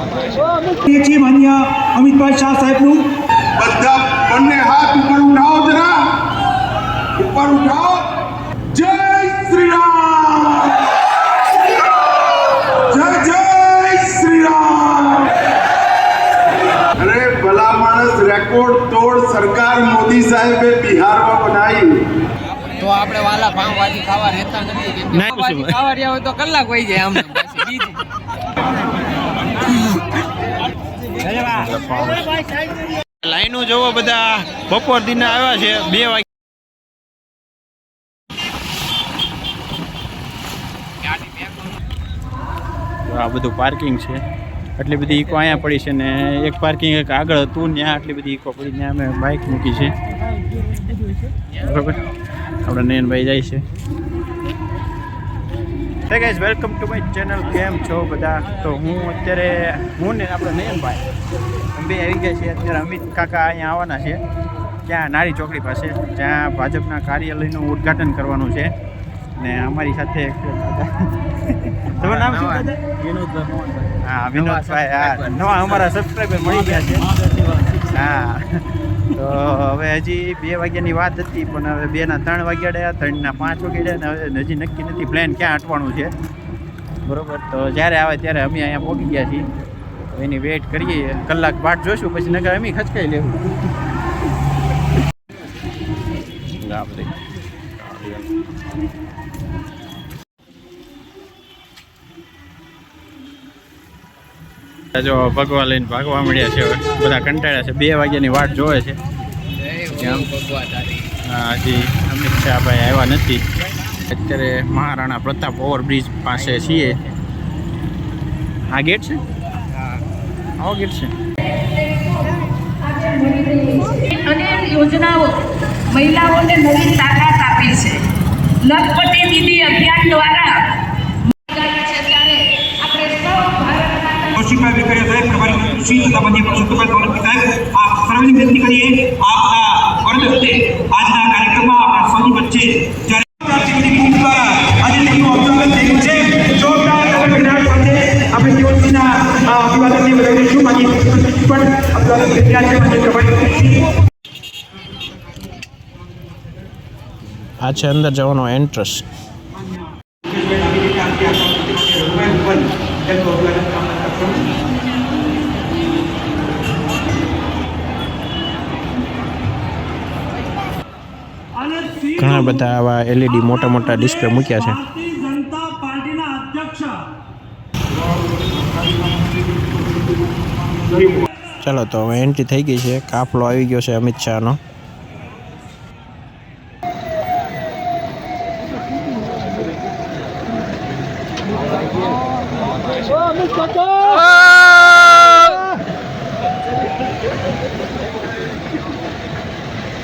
છીએ માન્ય અમિતભાઈ શાહ સાહેબનું બધા બંને હાથ ઉપર ઉઠાવો જરા ઉપર ઉઠાવો જય શ્રી રામ જય જય શ્રી રામ અરે ભલા માણસ રેકોર્ડ તોડ સરકાર મોદી સાહેબે બિહારમાં બનાવી તો આપણે વાલા પાઉંભાજી ખાવા રહેતા નથી કેમ કે ના, પાઉંભાજી શું? ખાવા રહ્યા હોય તો કલાક વહી જાય આમ ને પાછી બીજી. લાઈનો જોવો બધા. બપોર દિને આવ્યા છે, બે વાગે આ બધું પાર્કિંગ છે. આટલી બધી ઇકો અહીંયા પડી છે ને એક પાર્કિંગ એક આગળ હતું ત્યાં આટલી બધી ઇકો પડી ત્યાં અમે બાઇક મૂકી છે. બરાબર? આપણે નયનભાઈ જાય છે. Hey guys welcome to my channel કેમ છો બધા? તો હું અત્યારે, હું ને આપણે નયનભાઈ. અમે આવી ગયા છીએ. અત્યારે અમિત કાકા અહીંયા આવવાના છે. ત્યાં નારી ચોકડી પાસે. જ્યાં ભાજપના કાર્યાલયનું ઉદ્ઘાટન કરવાનું છે. ને અમારી સાથે? હા, વિનોદભાઈ. હા, નવા અમારા સબસ્ક્રાઈબર મળી ગયા છે. હા. તો હવે હજી બે વાગ્યાની વાત હતી, પણ હવે બેના ત્રણ વાગ્યા ડ્યા ત્રણના પાંચ વાગ્યા ડ્યા ને હવે હજી નક્કી નથી પ્લાન ક્યાં હટવાનું છે. બરોબર, તો જ્યારે આવે ત્યારે અમે અહીંયા પહોંચી ગયા છીએ. એની વેઇટ કરીએ, કલાક વાટ જોઈશું, પછી નગર અમે ખચકાઈ લેવું. આ જો ભગવા લઈને ભાગવા મળ્યા છે બધા કંટાળ્યા છે. બે વાગ્યાની વાટ જોવે છે. હો હજી અમિત શાહભાઈ આવ્યા નથી. અત્યારે મહારાણા પ્રતાપ ઓવરબ્રિજ પાસે છીએ. આ ગેટ છે? હા. આવો ગેટ છે. અને યોજનાઓ મહિલાઓને નવી તાકાત આપી છે. લખપતિ દીદી અભિયાન દ્વારા મધ્ય પુરુષોત્તમભાઈ સોલંકી સાહેબ આપ સર્વની વિનંતી કરીએ આપના વર્ગ વચ્ચે આજના કાર્યક્રમમાં આપણા સૌની વચ્ચે જ્યારે આપણે આ અભિવાદનને માન્ય પ્રભારી આ છે અંદર જવાનો એન્ટ્રસ ઘણા બધા આવા એલઈડી મોટા મોટા ડિસ્પ્લે મૂક્યા છે. ચાલો તો હવે એન્ટ્રી થઈ ગઈ છે. કાફલો આવી ગયો છે અમિત શાહનો.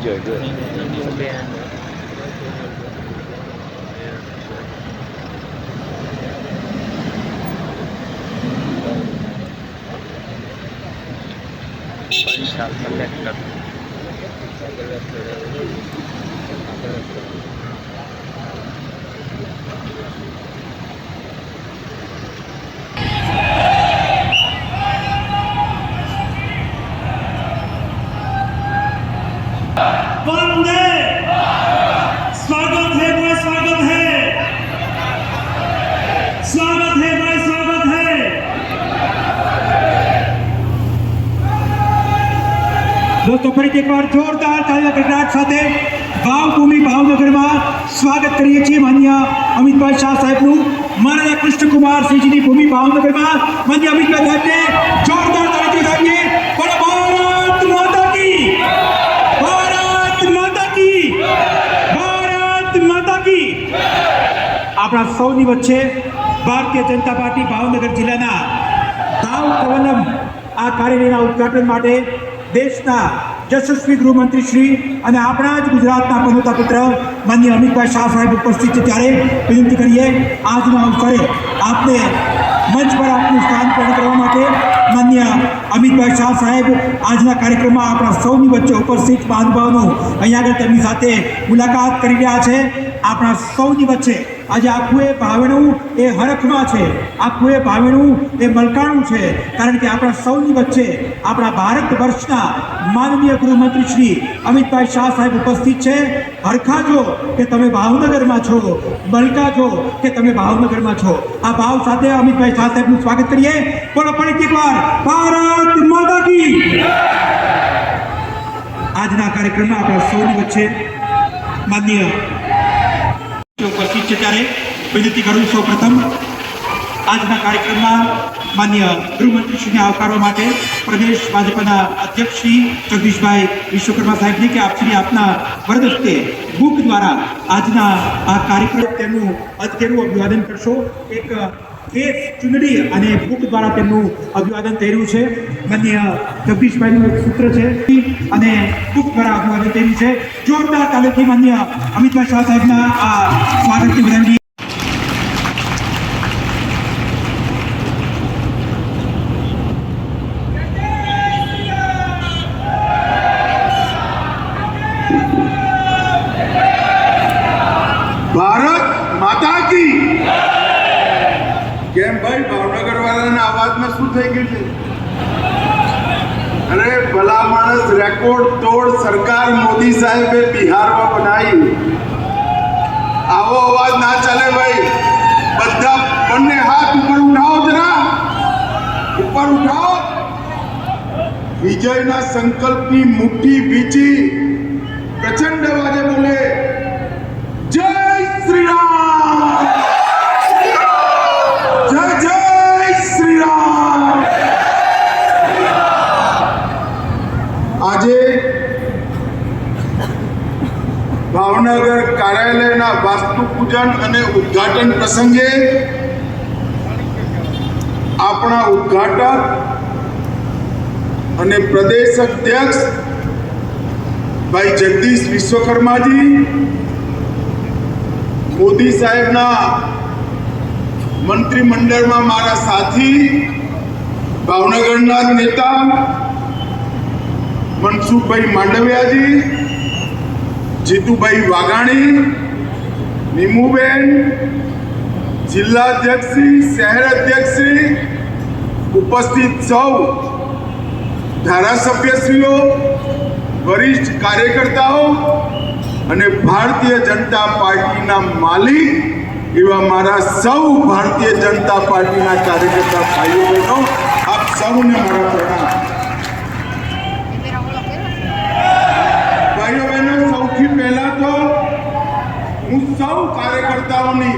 有一个。દોસ્તો ફરીથી એકવાર જોરદાર તાળીના ગડગડાટ સાથે ભાવભૂમિ ભાવનગરમાં સ્વાગત કરીએ છીએ માન્ય અમિતભાઈ શાહ સાહેબનું. મહારાજા કૃષ્ણકુમાર સિંહજીની ભૂમિ ભાવનગરમાં. માન્ય અમિતભાઈ સાહેબને જોરદાર તાળીથી સાહેબને બોલો, ભારત માતા કી! ભારત માતા કી! ભારત આપણા સૌની વચ્ચે ભારતીય જનતા પાર્ટી ભાવનગર જિલ્લાના ભાવ કવલમ આ કાર્યક્રમના ઉદ્ઘાટન માટે દેશના યશસ્વી ગૃહમંત્રી શ્રી અને આપણા જ ગુજરાતના પનોતા પુત્ર માન્ય અમિતભાઈ શાહ સાહેબ ઉપસ્થિત છે ત્યારે વિનંતી કરીએ આજના અવસરે આપને મંચ પર આપનું સ્થાન પૂર્ણ કરવા માટે માન્ય અમિતભાઈ શાહ સાહેબ આજના કાર્યક્રમમાં આપણા સૌની વચ્ચે ઉપસ્થિત મહાનુભાવનો અહીંયા આગળ તેમની સાથે મુલાકાત કરી રહ્યા છે. આપણા સૌની વચ્ચે. આજે આખું એ ભાવેણું એ હરખમાં છે. આખું એ ભાવેણું એ મલકાણું છે. કારણ કે આપણા સૌની વચ્ચે આપણા ભારત વર્ષના માનનીય ગૃહમંત્રી શ્રી અમિતભાઈ શાહ સાહેબ ઉપસ્થિત છે. હરખા છો કે તમે ભાવનગરમાં છો? મલકા છો કે તમે ભાવનગરમાં છો? આ ભાવ સાથે અમિતભાઈ શાહ સાહેબનું સ્વાગત કરીએ. બોલો પણ એકવાર, ભારત માતા કી આજના કાર્યક્રમમાં આપણા સૌની વચ્ચે માન્ય ઉપસ્થિત છે ત્યારે વિનંતી કરું સૌ પ્રથમ આજના કાર્યક્રમમાં માન્ય ગૃહમંત્રીશ્રીને આવકારવા માટે પ્રદેશ ભાજપના અધ્યક્ષ શ્રી જગદીશભાઈ વિશ્વકર્મા સાહેબને કે આપશ્રી આપના વરદસ્તે બુક દ્વારા આજના આ કાર્યક્રમ તેમનું અત્યારનું અભિવાદન કરશો. એક કેસ ચૂંટણી અને બુક દ્વારા તેમનું અભિવાદન થઈ છે. માન્ય જગદીશભાઈનું એક સૂત્ર છે. અને બુક દ્વારા અભિવાદન થઈ રહ્યું છે. જોરદાર તાલુકી માન્ય અમિતભાઈ શાહ સાહેબના આ સ્વાગતની વિનંતી ભારત માતા કી કેમ ભાઈ ભાવનગર વાળાના અવાજમાં શું થઈ ગયું છે? અરે ભલા માણસ રેકોર્ડ તોડ સરકાર મોદી સાહેબે બિહારમાં બનાવી. આવો અવાજ ના ચાલે ભાઈ. બધા બંને હાથ ઉપર ઉઠાવો જરા. ઉપર ઉઠાવો. વિજયના સંકલ્પની મુઠ્ઠી બીચી પ્રચંડ અવાજે બોલે જય શ્રી રામ જય જય શ્રી રામ આજે ભાવનગર કાર્યાલયના વાસ્તુ પૂજન અને ઉદ્ઘાટન પ્રસંગે આપણા ઉદ્ઘાટક અને પ્રદેશ અધ્યક્ષ ભાઈ જગદીશ વિશ્વકર્માજી, મોદી સાહેબના મંત્રીમંડળમાં મારા સાથી, ભાવનગરના નેતા મનસુખભાઈ માંડવિયાજી, જીતુભાઈ વાઘાણી નીમુબેન જિલ્લા અધ્યક્ષશ્રી શહેર અધ્યક્ષશ્રી ઉપસ્થિત સૌ ધારાસભ્યશ્રીઓ, વરિષ્ઠ કાર્યકર્તાઓ અને ભારતીય જનતા પાર્ટીના માલિક એવા મારા સૌ ભારતીય જનતા પાર્ટીના કાર્યકર્તા ભાઈઓ આપ સૌને મારા પ્રણામ ભાઈઓ બહેનો સૌથી પહેલા તો હું સૌ કાર્યકર્તાઓની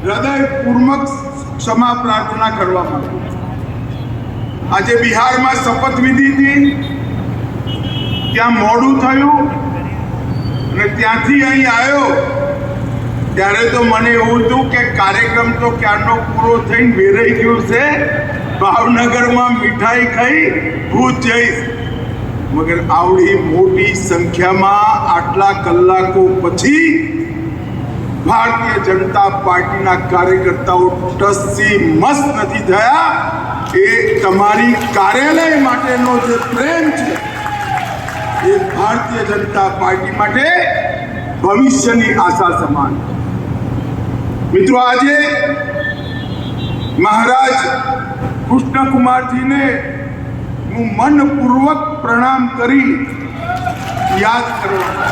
હૃદયપૂર્વક ક્ષમા પ્રાર્થના કરવા માંગુ આજે બિહારમાં શપથવિધિ હતી. ત્યાં મોડું થયું અને ત્યાંથી અહીં આવ્યો. ત્યારે તો મને એવું હતું કે કાર્યક્રમ તો ક્યારનો પૂરો થઈને વેરાઈ ગયો છે. ભાવનગરમાં મીઠાઈ ખાઈ ભૂત જઈશ મગર આવડી મોટી સંખ્યામાં આટલા કલાકો પછી ભારતીય જનતા પાર્ટીના કાર્યકર્તાઓ ટસી મસ્ત નથી થયા. એ તમારી કાર્યાલય માટેનો જે પ્રેમ છે, એ ભારતીય જનતા પાર્ટી માટે ભવિષ્યની આશા સમાન. મિત્રો, આજે મહારાજ કૃષ્ણકુમારજીને હું મનપૂર્વક પ્રણામ કરી યાદ કરવા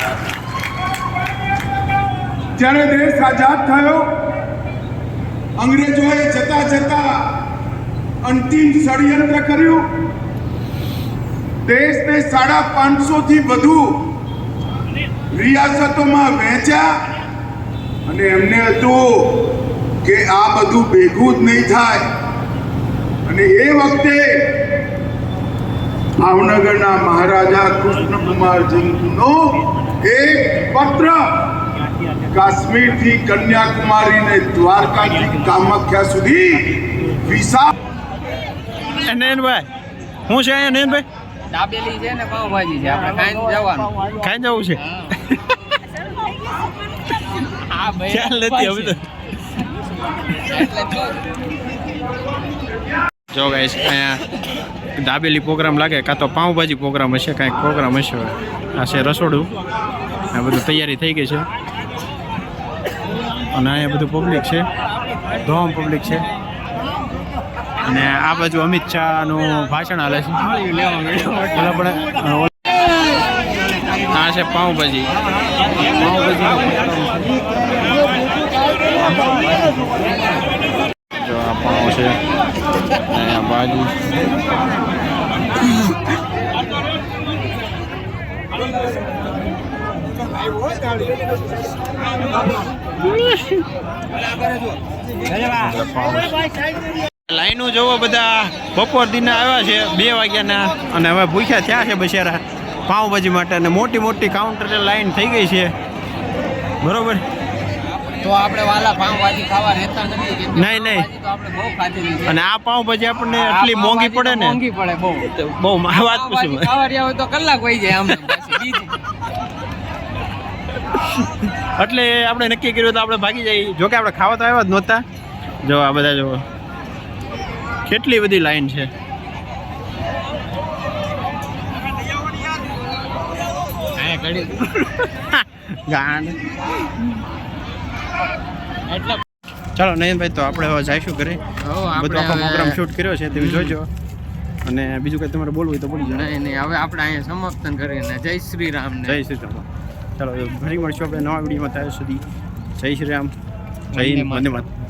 જ્યારે દેશ આઝાદ થયો, અંગ્રેજોએ જતા જતા અંતિમ ષડયંત્ર કર્યું. દેશને સાડા પાંચસો થી વધુ રિયાસતોમાં વહેંચ્યા અને એમને હતું કે આ બધું ભેગું જ નહીં થાય. અને એ વખતે ભાવનગરના મહારાજા કૃષ્ણકુમારજીનો એક પત્ર કાશ્મીરથી કન્યાકુમારી ને દ્વારકાથી કામાખ્યા સુધી વિસા હે હું શું છે અહીંયા નયનભાઈ? દાબેલી છે ને પાઉંભાજી છે આપણે ખાઈને જવાનું. ખાઈ જવું છે? હા. ભાઈ ખ્યાલ નથી હવે તો. જો ગાઈસ અહીંયા દાબેલી પ્રોગ્રામ લાગે કાં તો પાઉંભાજી પ્રોગ્રામ હશે કાંઈક પ્રોગ્રામ હશે. આ છે રસોડું. આ બધું તૈયારી થઈ ગઈ છે. અને અહીંયા બધું પબ્લિક છે. ધોમ પબ્લિક છે. અને આ બાજુ અમિત શાહનું ભાષણ હાલે છે. ઓલા આ છે પાઉંભાજી. પાઉંભાજી. જો આ પાઉં છે. અને બાજુ. લાઈનો જોવો બધા. બપોર દિન આવ્યા છે બે વાગ્યાના. અને હવે ભૂખ્યા થયા છે બસેરા. પાઉંભાજી માટે અને મોટી મોટી કાઉન્ટર લાઈન થઈ ગઈ છે. બરોબર? તો આપણે વાલા પાઉંભાજી ખાવા રહેતા નથી નહીં, નહીં. અને આ પાઉંભાજી આપણને એટલી મોંઘી પડે ને? મોંઘી પડે બહુ. બહુ વાત પૂછું. ખાવા રહ્યા હોય તો કલાક વહી જાય આમ એટલે આપણે નક્કી કર્યું તો આપણે ભાગી જઈએ. જોકે આપણે ખાવા તો આવ્યા જ નહોતા. જો આ બધા જો કેટલી બધી લાઈન છે. ચાલો નયનભાઈ તો આપણે હવે જઈશું ઘરે. બધો આખો પ્રોગ્રામ શૂટ કર્યો છે તમે જોજો. અને બીજું કંઈ તમારે બોલવું હોય તો બોલી જાઓ. નહીં નહીં હવે આપણે અહીંયા સમાપ્તન કરીને જય શ્રી રામ જય શ્રી રામ. ચાલો ફરી મળશું આપણે નવા વિડીયોમાં. ત્યાં સુધી જય શ્રી રામ. જય ધન્યવાદ હિન્દ